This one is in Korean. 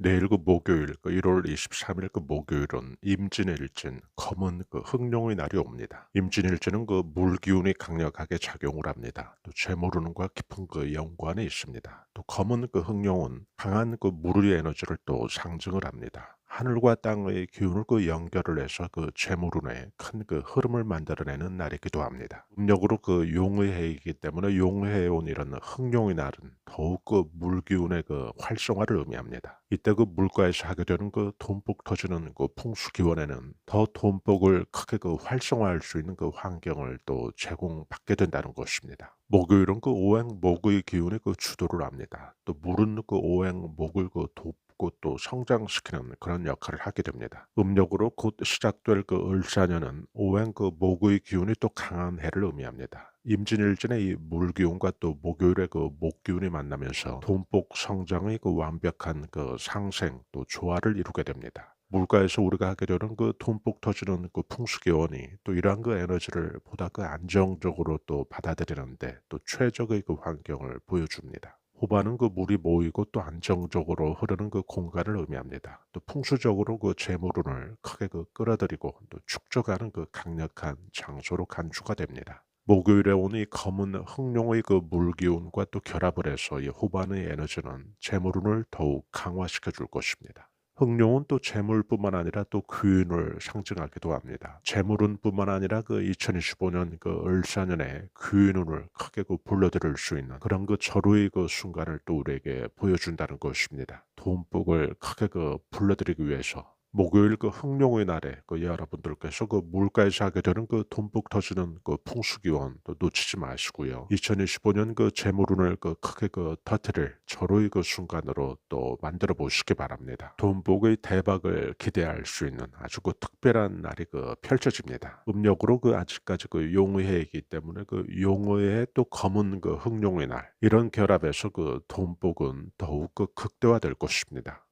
내일 그 목요일 그 1월 23일 그 목요일은 임진일진 검은 그 흑룡의 날이 옵니다. 임진일진은 그 물기운이 강력하게 작용을 합니다. 또 재물운과 깊은 그 연관이 있습니다. 또 검은 그 흑룡은 강한 그 물의 에너지를 또 상징을 합니다. 하늘과 땅의 기운을 그 연결을 해서 그 재물운에 큰그 흐름을 만들어내는 날이기도 합니다. 음력으로 그 용의 해이기 때문에 용해에 온 이런 흑룡의 날은 더욱 그 물기운의 그 활성화를 의미합니다. 이때 그 물가에서 하게 되는 그 돈복 터지는 그 풍수 기원에는 더 돈복을 크게 그 활성화할 수 있는 그 환경을 또 제공받게 된다는 것입니다. 목요일은 그 오행 목의 기운이 그 주도를 합니다. 또 물은 그 오행 목을 그 돕 고또 성장시키는 그런 역할을 하게 됩니다. 음력으로 곧 시작될 그 을사년은 오행 그 목의 기운이 또 강한 해를 의미합니다. 임진일진의 이 물기운과 또 목요일의 그 목기운이 만나면서 돈복 성장의 그 완벽한 그 상생 또 조화를 이루게 됩니다. 물가에서 우리가 하게 되는 그 돈복 터지는 그 풍수기원이 또 이러한 그 에너지를 보다 그 안정적으로 또 받아들이는데 또 최적의 그 환경을 보여줍니다. 호반은 그 물이 모이고 또 안정적으로 흐르는 그 공간을 의미합니다. 또 풍수적으로 그 재물운을 크게 그 끌어들이고 또 축적하는 그 강력한 장소로 간주가 됩니다. 목요일에 오는 이 검은 흑룡의 그 물기운과 또 결합을 해서 이 후반의 에너지는 재물운을 더욱 강화시켜 줄 것입니다. 흑룡은 또 재물뿐만 아니라 또 귀인을 상징하기도 합니다. 재물운뿐만 아니라 그 2025년 그 을사년에 귀인운을 크게 그 불러들일 수 있는 그런 그 절호의 그 순간을 또 우리에게 보여준다는 것입니다. 돈복을 크게 그 불러들이기 위해서 목요일 그 흑룡의 날에 그 여러분들께서 그 물가에서 하게 되는 그 돈복 터지는 그 풍수기원 또 놓치지 마시고요. 2025년 그 재물운을 그 크게 그 터트릴 절호의 그 순간으로 또 만들어 보시기 바랍니다. 돈복의 대박을 기대할 수 있는 아주 그 특별한 날이 그 펼쳐집니다. 음력으로 그 아직까지 그 용의 해이기 때문에 그 용의 해 또 검은 그 흑룡의 날 이런 결합에서 그 돈복은 더욱 그 극대화될 것입니다.